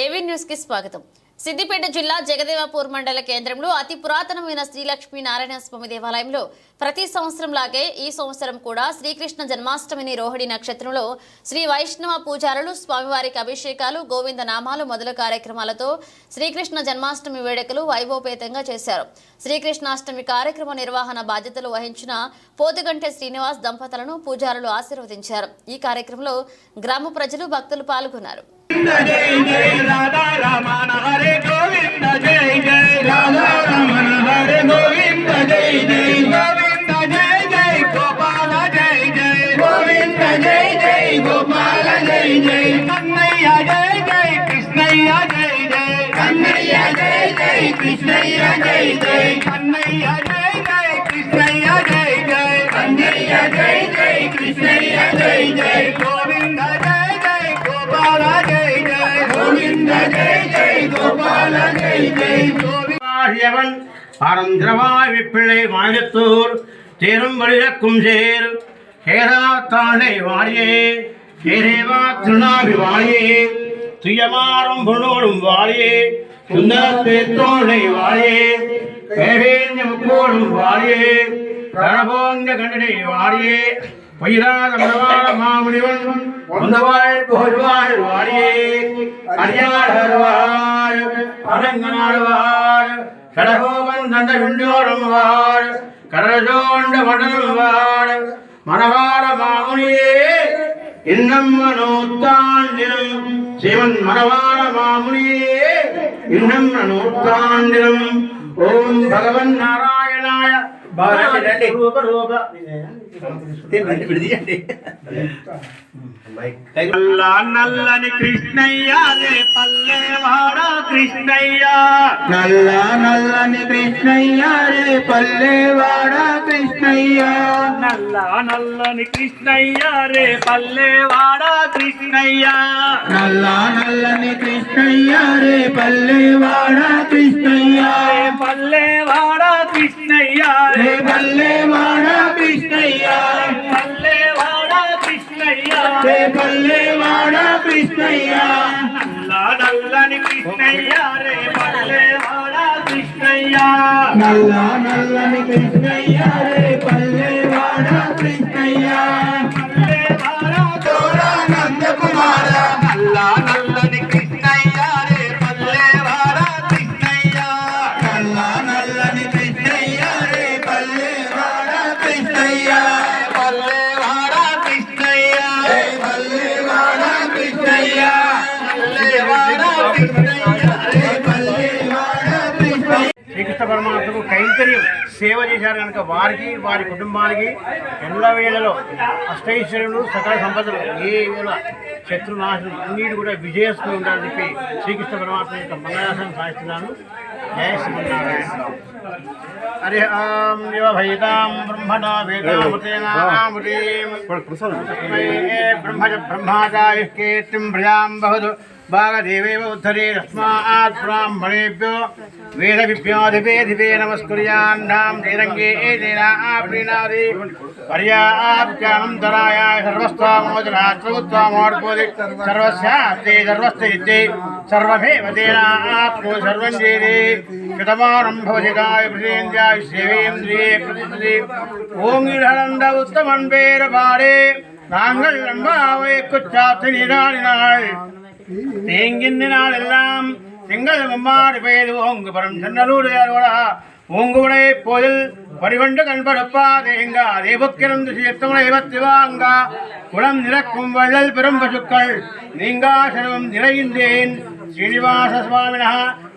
ఏవీ న్యూస్కి స్వాగతం. సిద్దిపేట జిల్లా జగదేవపూర్ మండల కేంద్రంలో అతి పురాతనమైన శ్రీలక్ష్మీ నారాయణ స్వామి దేవాలయంలో ప్రతి సంవత్సరం లాగే ఈ సంవత్సరం కూడా శ్రీకృష్ణ జన్మాష్టమిని రోహిణి నక్షత్రంలో శ్రీ వైష్ణవ పూజారులు స్వామివారికి అభిషేకాలు గోవింద నామాలు మొదలు కార్యక్రమాలతో శ్రీకృష్ణ జన్మాష్టమి వేడుకలు వైభవపేతంగా చేశారు. శ్రీకృష్ణాష్టమి కార్యక్రమ నిర్వహణ బాధ్యతలు వహించిన పోతుగంటే శ్రీనివాస్ దంపతులను పూజారులు ఆశీర్వదించారు. ఈ కార్యక్రమంలో గ్రామ ప్రజలు భక్తులు పాల్గొన్నారు. జై జై రాధా రమణ హరే గోవింద జై జై రాధా రమణ హరే గోవింద జై జై గోవింద జై జై గోపాల జై జై గోవింద జై జై గోపాల జై జై కన్నయ్య జై జై కృష్ణయ్య జై జై కన్నయ్య జై జై కృష్ణయ్య జై జై కన్నయ్య జై జై కృష్ణయ్య జై జై కన్నయ్య జై జై కృష్ణయ్య జై జై ஆகியவன் அரந்திரவாய் விப்பிள்ளை மாயத்தூர் சேரும் வழிலக்கும் சேர். சேராத்தானை வாழியே சேரேவா திருநாபி வாழியே துயமாறும் பொண்ணோடும் வாழியே சுந்தரத்தேற்றோனை வாழியே தேவேந்திய முக்கோடும் வாழியே பிரணபோங்க கண்டனை வாழியே. பயிராதமனவாழ மாமுனிவன் ஒந்தவாழ் புகழ்வாழ் வாழியே அடியார் அருவாழ் அரங்கனாழ்வாழ் கடகோபன் தந்த விண்ணோரம் வாழ் கடலோண்ட மடலும் வாழ் மனவாழ மாமுனியே. இன்னம் நூத்தாண்டிலும் சிவன் மனவாழ நாராயணாய బాగా రండి రూప రూప తినండి నల్లా నల్లని కృష్ణయ్యే రే పల్లెవాడ కృష్ణయ్య. నల్ల నల్లని కృష్ణయ్యే రే పల్లెవాడ కృష్ణయ్య. నల్ల నల్లని కృష్ణయ్యే రే పల్లెవాడ కృష్ణయ్య. నల్లా నల్లని కృష్ణయ్య పల్లెవాడ కృష్ణయ్య. పల్లెవాడ కృష్ణ కృష్ణయ్య. రే పల్లెవాడ కృష్ణయ్య? పల్లెవాడ కృష్ణయ్య. రే పల్లెవాడ కృష్ణయ్య? నల్ల నల్లని కృష్ణయ్య రే పల్లెవాడ కృష్ణయ్య. నల్ల నల్లని కృష్ణయ్య రే. శ్రీకృష్ణ పరమాత్మకు కైంకర్యం సేవ చేశారు కనుక వారికి వారి కుటుంబానికి ఎల్ల వేళలో అష్టైశ్వర్యులు సకల సంపదలు ఏ వేళ శత్రునాశనం అన్నిటి కూడా విజయస్తూ ఉండాలని చెప్పి శ్రీకృష్ణ పరమాత్మ యొక్క మంగళాసనం సాధిస్తున్నాను. జయ శ్రీనారాయణ హరి ఓం యువ భయితాం బ్రహ్మణా వేదామృతేనామృతీం బ్రహ్మజ బ్రహ్మాచార్య కీర్తిం బహుదు. భాగదేవేవ ఉద్ధరే తస్మాత్ బ్రాహ్మణేభ్యో వేద విభ్యోధిపేధిపే నమస్కుర్యాన్నాం శ్రీరంగే ఏనాది పర్యాప్యానంతరాయ సర్వస్వామోచనాత్మోర్పోది సర్వస్యాప్తే సర్వస్థిత్తే సర్వమేవ తేనాప్నో సర్వం చేది కృతమానం భవతి కాయ ప్రసేంద్యాయ సేవేంద్రియే ప్రతిష్ఠతి ఓం ఇడనంద ఉత్తమన్ పేర పాడే நாங்கள் அம்பாவை குச்சாத்து நிராடினாள் தேங்கின்ற நாள் எல்லாம் எங்கள் மம்மாறு பெய்து ஓங்கு பரம் சென்னலூர் ஏறுவடா ஓங்குவடை போதில் பரிவண்டு கண்பரப்பா தேங்கா தேவக்கிரந்து சேர்த்தவனை இவத்திவாங்கா குளம் நிறக்கும் வள்ளல் பெரும் பசுக்கள். நீங்காசனமும் நிறைந்தேன் ஸ்ரீனிவாச சுவாமினா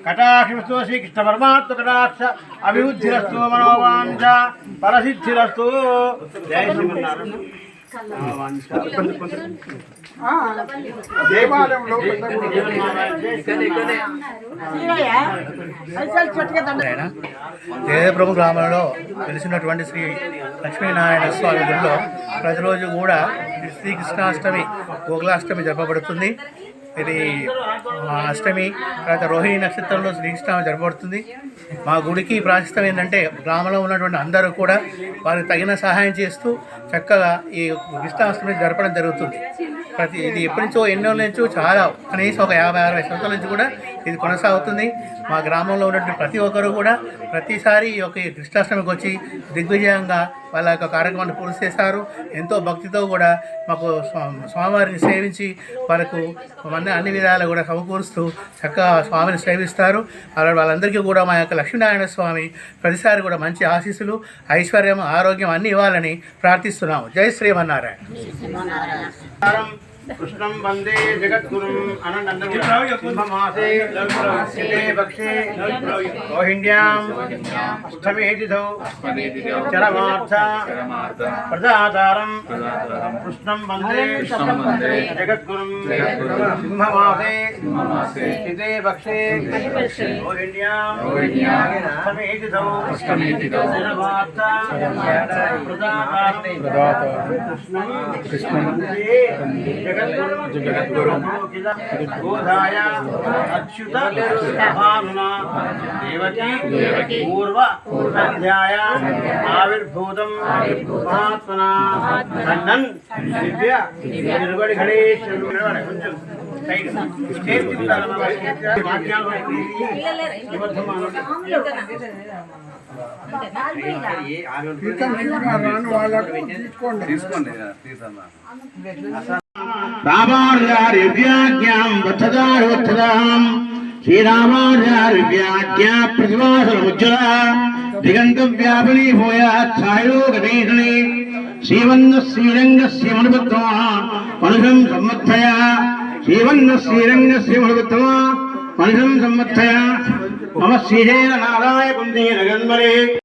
கட்டாட்சிமஸ்து ஸ்ரீகிருஷ்ண பரமாத்ம கடாட்ச அபிவத்திரஸ்து மனோவாஞ்ச. பரசித்திரஸ்து. ஜெய் దేవప్రభు జయప్రభు గ్రామంలో వెలిసినటువంటి శ్రీ లక్ష్మీనారాయణ స్వామి గుడిలో ప్రతిరోజు కూడా శ్రీకృష్ణాష్టమి గోకులాష్టమి జరపబడుతుంది. ఇది అష్టమి తర్వాత రోహిణి నక్షత్రంలో శ్రీకృష్ణ జరగబడుతుంది మా గుడికి ప్రాశస్తం ఏంటంటే గ్రామంలో ఉన్నటువంటి అందరూ కూడా వారికి తగిన సహాయం చేస్తూ చక్కగా ఈ కృష్ణాష్టమి జరపడం జరుగుతుంది. ప్రతి ఇది ఎప్పటి నుంచో ఎన్నో నుంచో చాలా కనీసం ఒక యాభై అరవై సంవత్సరాల నుంచి కూడా ఇది కొనసాగుతుంది. మా గ్రామంలో ఉన్నటువంటి ప్రతి ఒక్కరు కూడా ప్రతిసారి ఈ యొక్క ఈ కృష్ణాష్టమికి వచ్చి దిగ్విజయంగా వాళ్ళ యొక్క కార్యక్రమాన్ని పూర్తి చేస్తారు. ఎంతో భక్తితో కూడా మాకు స్వా- స్వామివారిని సేవించి వాళ్ళకు అన్ని అన్ని విధాలు కూడా సమకూరుస్తూ చక్కగా స్వామిని సేవిస్తారు. అలా వాళ్ళందరికీ కూడా మా యొక్క లక్ష్మీనారాయణ స్వామి ప్రతిసారి కూడా మంచి ఆశీస్సులు ఐశ్వర్యం ఆరోగ్యం అన్నీ ఇవ్వాలని ప్రార్థిస్తున్నాము. జై శ్రీమన్నారాయణ कृष्णं वंदे जगद्गुरुम् अनन्तमासे शिले पक्षे रोहिण्याम् अष्टमेतिथौ चरमार्था प्रजातारम्। कृष्णं वंदे जगद्गुरुं सिंहमासे शिले पक्षे रोहिण्याम् अष्टमेतिथौ चरमार्था प्रजातारम्। कृष्णं वंदे जगद् जगद्गुरु गोधाया अच्युत भावना देवकी पूर्व संध्याया आविर्भूतम महात्मना खंडन दिव्य निर्वड़ गणेश वाक्या గణేశ్వరుడు నిలబడి కొంచెం సైడ్ చేతి ఉండాలి మన చేతి వాక్యాలు రామార్యార్యవ్యాజ్ఞాం వత్సదారోత్సదాం శ్రీరామార్యార్యవ్యాజ్ఞా ప్రతిభాసనముజ్వల దిగంతం వ్యాపినీ భూయాత్ ఛాయో గణేశనే శ్రీవన్న శ్రీరంగస్య మనుభక్తమా మనుషం సంవత్సయ శ్రీవన్న శ్రీరంగస్య మనుభక్తమా మనుషం సంవత్సయ మమ శ్రీజేన నారాయ కుందేన గన్మరే